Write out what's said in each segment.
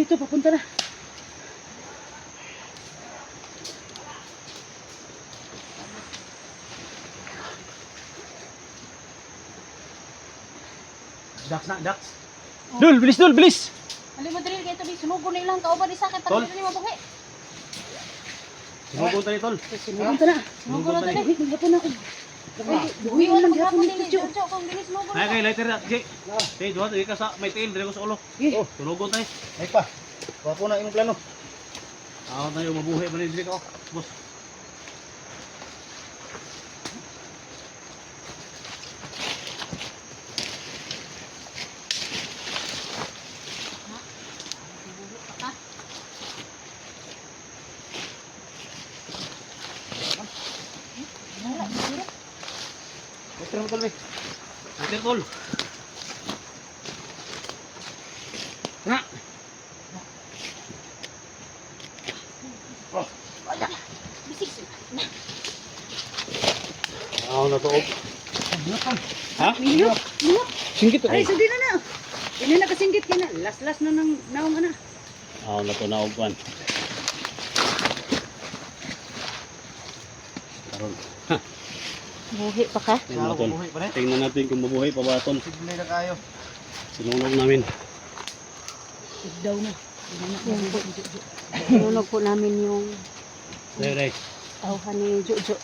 dito, papunta na. Dax na, Dax. Dul, bilis dul, bilis. Alim mo dali kay tabi sunugon na ilang kauban ni sakit Tol. pag ni mabuhi. Sinugon tayo, tol. Papunta na. Sunugon na dali. Wait, maghapon ako. Buhi dili. Jojo kung dili sunugon. Ay, kay lighter na. Jay. Jay, duwa, ka sa may tail, dire ko sa ulo. Eh, Oh, tunugon tayo. Ay pa. Wapo na imong plano. Ako tayo, mabuhay ba rin dito, boss. Tol, be. Lighter, tol. Na. Bisik. Ako na to. oh. Ha? Milyo. Milyo. Singkit Ay, sudi na na. Ini na kasinggit kina. Las-las na nang naong ana. Ako na to na ugwan. Karon. Buhi pa ka? Tingnan rin. Tingnan natin kung mabuhay pa ba, tol. Signal na kayo. Sinunog namin. Daw na. Sinunog po namin yung Dai, dai. tauhan ni Jojo.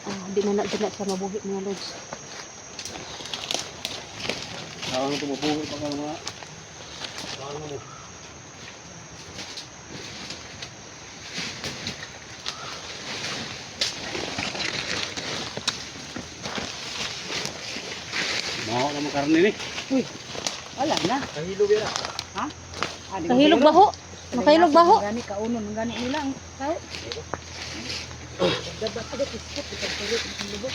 Ah, di na na di na siya mabuhi mga lods. Ako na to mabuhay pa ka mga. Ano mo? Maho naman karne ni. Wala na. Kahilo bira. Ah, di ba Kahilog baho. Makahilog baho. Gani kaunon, gani nila ang tao. Dapat ada kiskot di pagtulit ng lubok.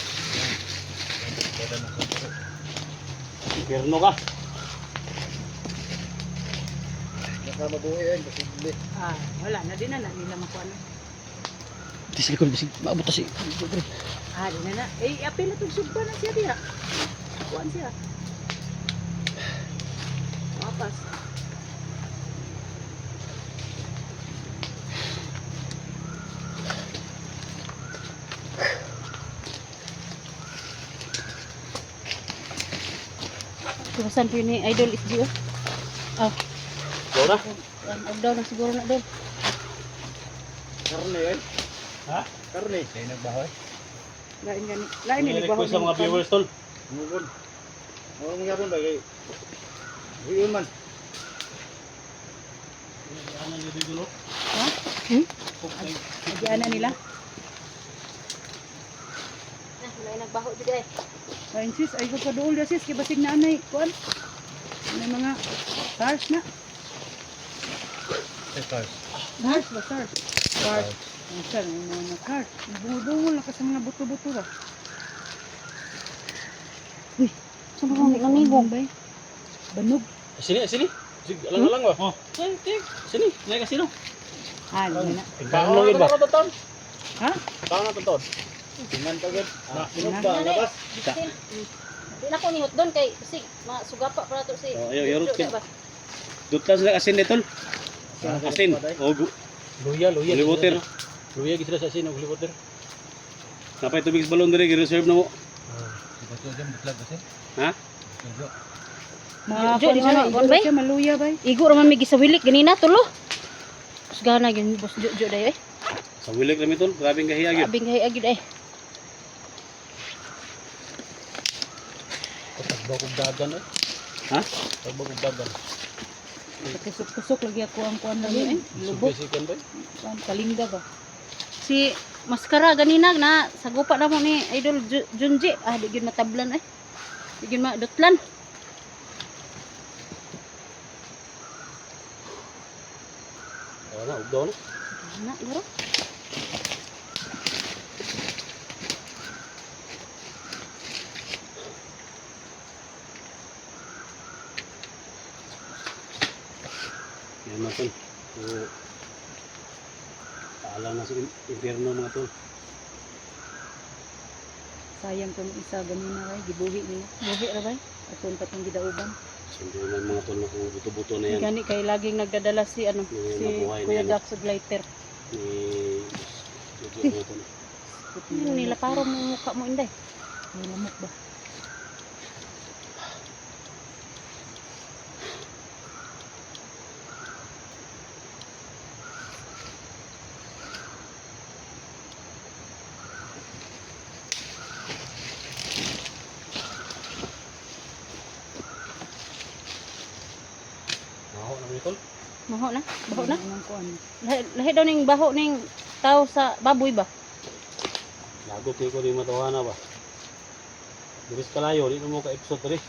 Impierno ka. Baka mabuhay yan. Posible. Ah, wala na din na na nila makuha na. Likod, bisig. Maabot na si. Ah, di na na. Eh, apil na itong sugba na siya diha. Kuhaan siya. Wapas. Tuwasan po yun ni Idol SG oh. Oh, Dora. ang daw na siguro na doon. Karne yan. Ha? Karne. Kaya nagbahoy. Lain gani. Lain ni Ini sa mga viewers tol. Mungkon. Ano mo yapon ba kay? Uyun man. Ano ni dulo? Ha? Hmm? Nagyan na nila. Ah, wala nagbaho dito eh. Ay, sis, ay ko paduol ya sis, kay basig na anay, kuan. May mga stars na. Stars. Stars ba, stars? Stars. Ang stars, may mga stars. Bungol-bungol na kasi mga buto-buto ba. Saan ba kami kanigong? Bay. Banog. Sini, sini. Sig, alang-alang ba? Oh. Sini, sini. Nay kasino? Ah, hindi na. Paano yun ba? Ha? Paano na to? Tingnan pa gud. Na, Sunog ba? Labas. Di na ko nihot doon kay kasi masugapa para to si Oh, ayaw, yarot ka. ba? Dutlas na asin ni tol. Asin. Oh. Luya, luya. Holy water. Luya gid sa asin, holy water. Napay tubig sa balon dire gi-reserve na mo. Ito jam butlag kasi. Ha? Mga ba, iguro kuan bay? maluya bay. Igo raman may gisawilik ganina tulo. Usgana gyud boss Jojo dayo eh. Sa wilik kami tol, grabing kahiya gyud. Abing hay agid eh. Tagbag og dagan eh. Ha? Tagbag og dagan. Kusok-kusok lagi ako ang kuan lagi eh. Lubok. Basican ba? Kuan kalingga ba. Si maskara ganina na sagupa na mo ni Idol Ju- Junji. Ah di gyud matablan eh. Di gyud madutlan. Wala, ugdaw na. Na guro. Yan na tol. So, paalam na sa impierno mga tol. Sayang kung isa ganina bay, gibuhi nila. Buhi ra bay. Atun patong gidauban. Siyempre naman mga tol na kung buto-buto na yan. Gani kay laging nagdadala si ano si na Kuya. Dax og lighter. Ni... Nila paro mo mukha mo inday. May lamok ba? Maho na mga Maho na, baho na. Lahi, lahi daw ning baho ning tao sa baboy ba? Lagot ko ni matawana ba. Diris kalayo, di na mo ka-episode rin.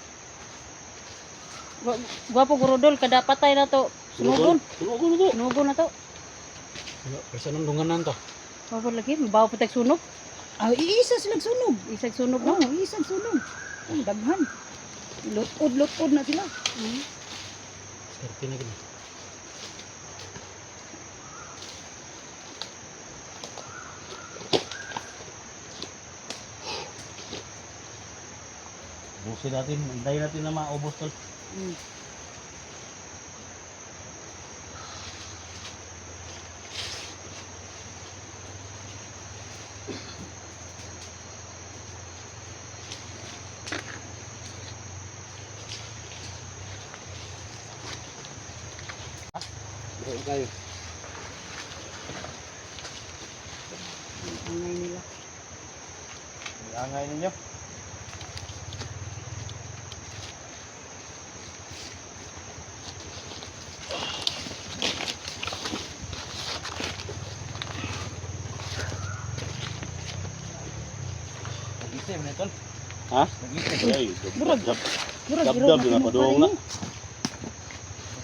Gwa- Gwapo gurodol kada patay na to. Sunugon. Sunugon na to. Sunugon na to. Kasi nang dunganan to. Bawo lagi, mabaho pa tag sunog. Ah, iisa sila sunog. Isag sunog Oo, no. iisa sunog. Ang daghan. Lutod-lutod na sila. Mm. Skarte na gini. Busin natin, hintayin natin na maubos tol. Mm. Buhin kayo. Ang angay nila. Angay ninyo. Nag-isip na tol. Ha? Nag-isip. Ay, Murag. dab. Murag, murag, din na murag, na.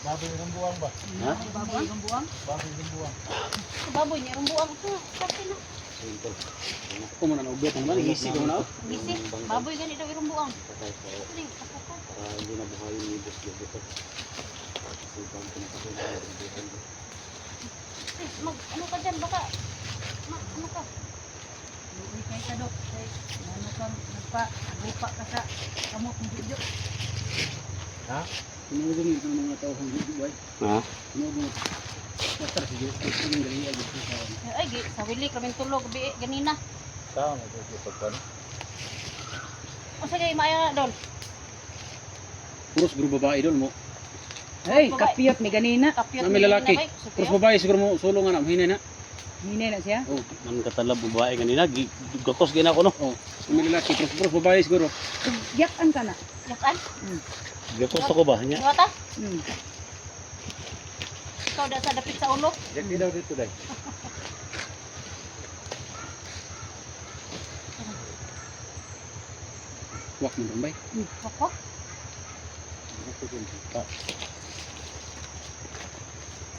Baboy ng buwang ba? Ha? Baboy ng buang. Baboy ng buwang. Baboy niya ang na. Ako man ang ubet ang man, isig mo na. Bisi. Baboy gani daw irong. Sige, ako Para hindi na buhay ni Boss Jojo to. Kasi na. Eh, mag ano ka dyan baka ma, ano ka? Uy, kay ka, Dok. Ano ka, nagpa, lupa ka sa kamot ng video. Sinugong ito ng mga tao kung hindi ba? Ha? Sinugong. Basta sige. Yung galing ay gusto sa akin. Ay, gi, sa wili kami tulog bi ganina. Tao na gusto pagpan. O sige, maya na doon. Puros guru babae doon mo. Hey, Babae. kapiyot ni ganina. Kapyot Na may lalaki. Puros babae siguro mo sulong nga na, mahinay na. Hinay na siya. Oh, man katalab babae kanina, gakos gina ko no. Oh, may lalaki, puros, puros babae siguro. Yakan ka na. Yakan? Gakos ako ba niya? Iwata? Hmm. Ikaw da sa dapit sa ulo. Yan daw dito dai. Wak mo tambay. Ako? Ah.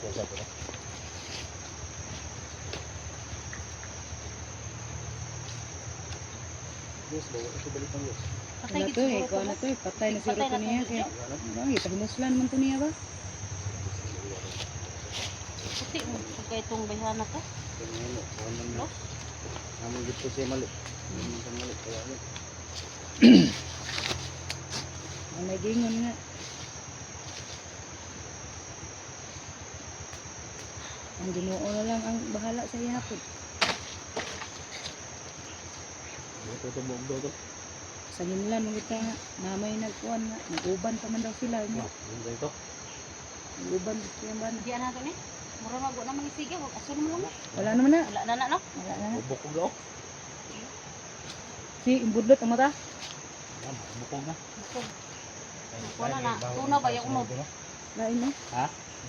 Kusa ko Yes, bawa ito balik ang yes. Patay Wala gid to eh, kuha na to eh. Patay na siguro to na niya. to, Kaya, Jojo. ano, itahimuslan man to niya ba? Puti mo kay itong bayhana ko. No? Namun dito siya mali. Namun siya mali. Kaya ano. Ang nagingon nga. Ang ginoo na lang ang bahala sa ihapon. Ito ito mo do to. Sa hinlan mo kita nga, namay nagkuhan nga. Nag-uban pa man daw sila. No, Nga. ano ito? Nag-uban siya ba na. Di ana to ni. Mura mag na mangisige, wag aso mo mo. Wala naman na. Wala na na no. Wala na. Bukog daw. Si, imbudlot ang mata. Bukog na. Wala na. Tuna ba yung unog? Lain no?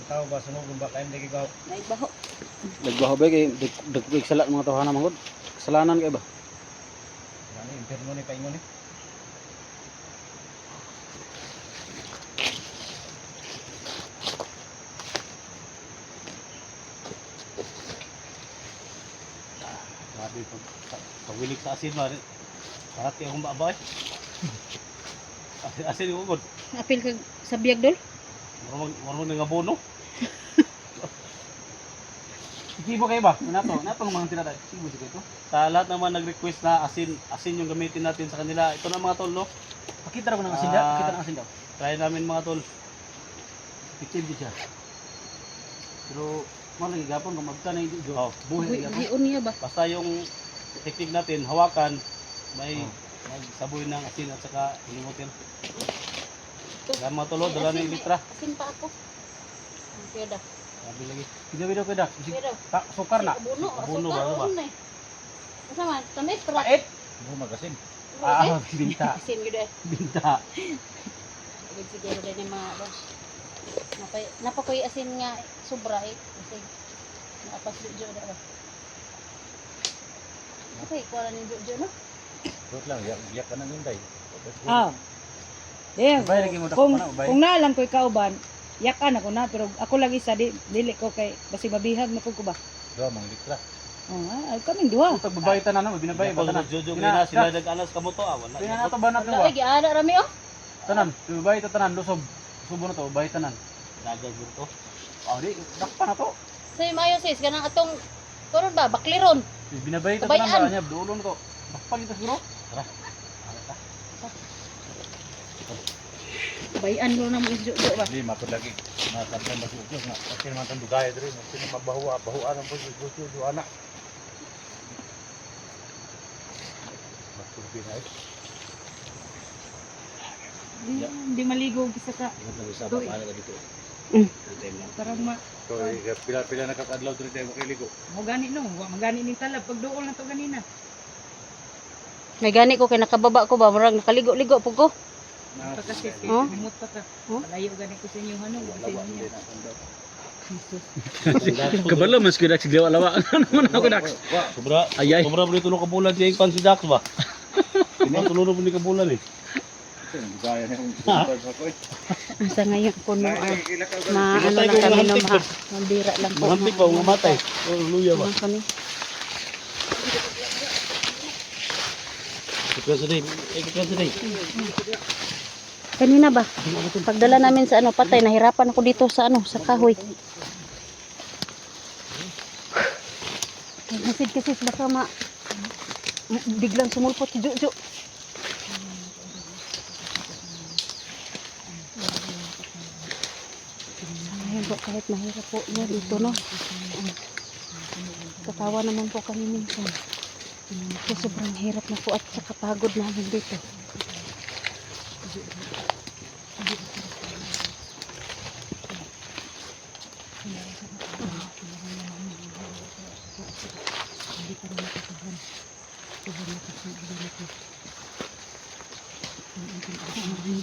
Tao ba sunog ba kayo hindi gaw. Naibaho. Nagbaho ba kay dagdag sala mga tawhana mangod. Kasalanan kay ba? Ano inferno ni paingon ni. Grabe pag pawilig sa asin ba? Parati akong babay. Asin asin ko gud. Apil kag sa biyag dol. Marunong marunong nga bono. Ikibo kayo ba? Nato, nato ng mga tinaday. Ikibo si kayo. Sa lahat naman nag-request na asin, asin yung gamitin natin sa kanila. Ito na mga tol, no? Pakita ra ko ng asin daw, pakita ng asin daw. Try namin mga tol. Effective din siya. Pero, mga lagi gapon, kung magtanay dito, oh, buhay Uy, na gapon. Hiyon niya ba? Basta yung technique natin, hawakan, may Oh. magsaboy ng asin at saka limutin. Yan mga tolo, dala na yung litra. Asin pa ako. Ang Kuya da. Sabi lagi. Hindi daw pwede. Kuya da. Ta, sukar na. Abuno, Abuno ba. Asa man? Tamis, para. Pait! Mo magasin. Ah, binta. Asin gud eh. Binta. Ibig siguro din yung mga ba. Napay, napakoy asin nga sobra eh. Kasi napas jojo da ba. Okay, kuha ni jojo no? Wait lang, yak, yak ka nang hinday. Ah. Eh, Ubay lagi mo kung, dakpa na, ubay. kung naalang ko'y kauban, yakan ako na, pero ako lagi sa di, dili ko kay, basi mabihag na ko ba? Dua mang litra. Oh, ay, kaming duha. Pag babae tanan mo, binabay ba Pag tanan? Jojo Kina, sila nag-anas ka mo to, ah, wala. Kaya nato ba natin Wala lagi ana rami oh. Tanan, binabay ta tanan, lusob. Subo na to, babae tanan. Dagat mo to. Ah, di, dakpa na to. Say mayo sis kanang atong karon ba bakliron. Binabay ta tanan ba niya, duulon ko. Dakpa kita siguro. Tara. Bayan mo na mo jojo ba. Di mapod lagi. Natablan ba sujo nga. Kasi naman tan dugay diri, sino mabahuwa, bahuan ang pud sujo do anak. Masurbi na eh. Di, di maligo gisa ka. Lang sa ka dito. Mm. Parang ma, So, eh, pila-pila nakakadlaw diri tayo makiligo. mo gani no, wa magani ni talab pag duol na to ganina. May gani ko kay nakababa ko ba murag nakaligo-ligo po ko. Pagkasi Oh? ka. Oh? Malayo gani ko sa inyo ano, sa Lawa, inyo. Jesus. Kabalo mas kudak siglaw alawa. Ano man ako dak. Sobra. Ayay. Sobra mo tulong kabulan siya yung si Dax ba? Hindi tulong mo ni kabulan eh. Ha? eh. Asa ngayon kuno ah. Ay, ilakaw ka. Ma ano Pinatay lang ko kami no ma. Mambira lang po. Mahampik ba? Umamatay. Oh, luya ba? Kami. Kaya sa day. Kaya sa day. Kanina ba? Pagdala namin sa ano patay nahirapan ako dito sa ano sa kahoy. Masid kasi baka ma biglang sumulpot si Jojo. Ay, ba, kahit mahirap po niya dito, no? Katawa naman po kami minsan. Kasi sobrang hirap na po at saka pagod namin dito.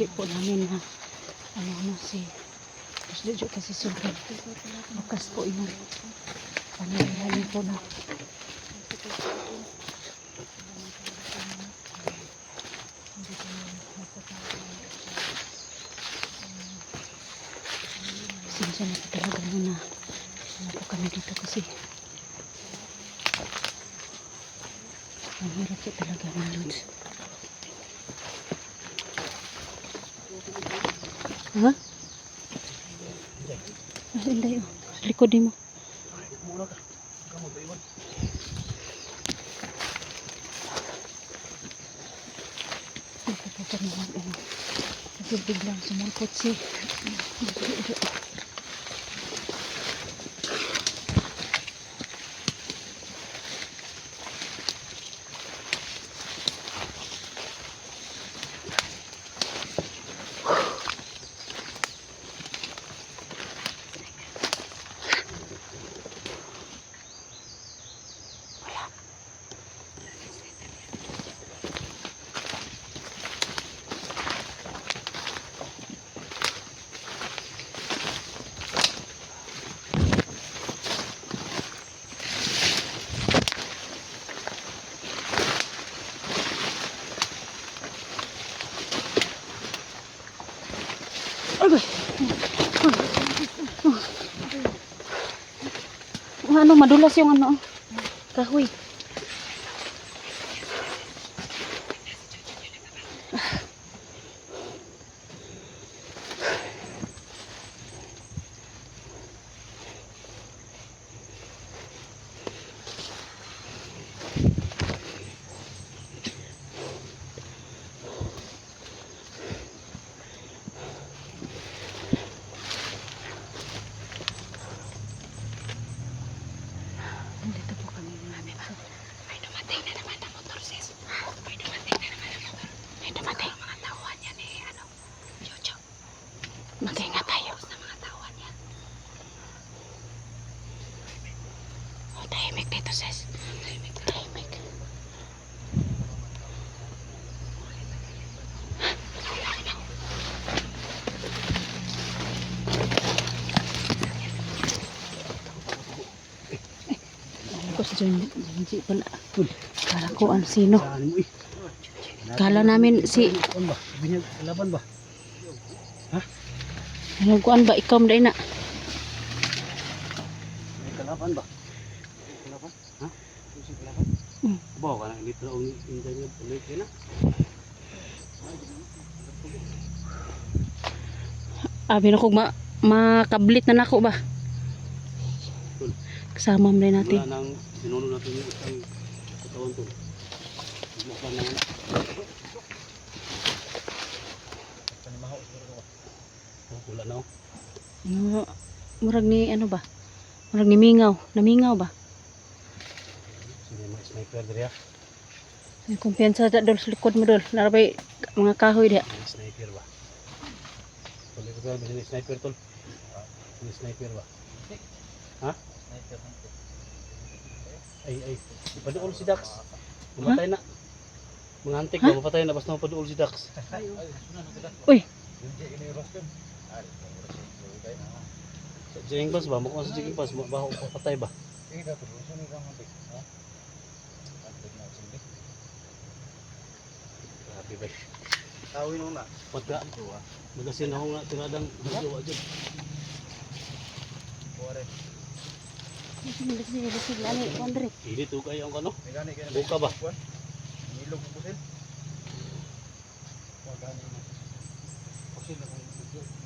Hindi po namin na ano ano si Jojo kasi sobrang bukas po yun pangyayari po na Pasensya na po talaga muna. Ano po kami dito kasi ang hirap talaga ng loads. Ha? Oh. Sa likod din mo. Po kami mag ano. Kasi biglang sumulpot si ano madulas yung ano. Kahoy Ko si John, Junji pala. Kala ko ano sino. Kala namin si laban ba? ano kuan ba ikaw na ina. May kalaban ba? Kalaban? Ha? Kalaban? Bawa ka na, hindi pala ang hindi na ulit na. Abi na kog ma makablit na nako ba. Kasama mo rin natin. Wala nang sinuno natin yung isang katawan to. Mukha na. Oh, wala na oh. Ano, murag ni ano ba? Murag ni mingaw, namingaw ba? Sige, may sniper diri ha. May kumpiyansa sa dol sa likod mo dol. Narabay mga kahoy. May sniper ba? Tol, ito ba? Sniper tol. Sniper ba? Ha? Ay, ay. Paduol si Dax. Mamatay na. Mga antik ba? Mapatay na. Basta mapaduol si Dax. Uy, Sa Jing Pass ba? Mukha sa Jing Pass. Baho papatay ba? Grabe ba? Tawin mo na. Pagka. Magasin ako nga tiradang hagyawa dyan. sige sige sige ani Andre. Hindi to kayo ang ano? Buka ba?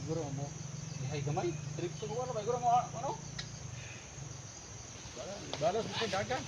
Siguro mo ihay gamay. Trip siguro ba? Siguro mo ano? Balas mo sa dagan.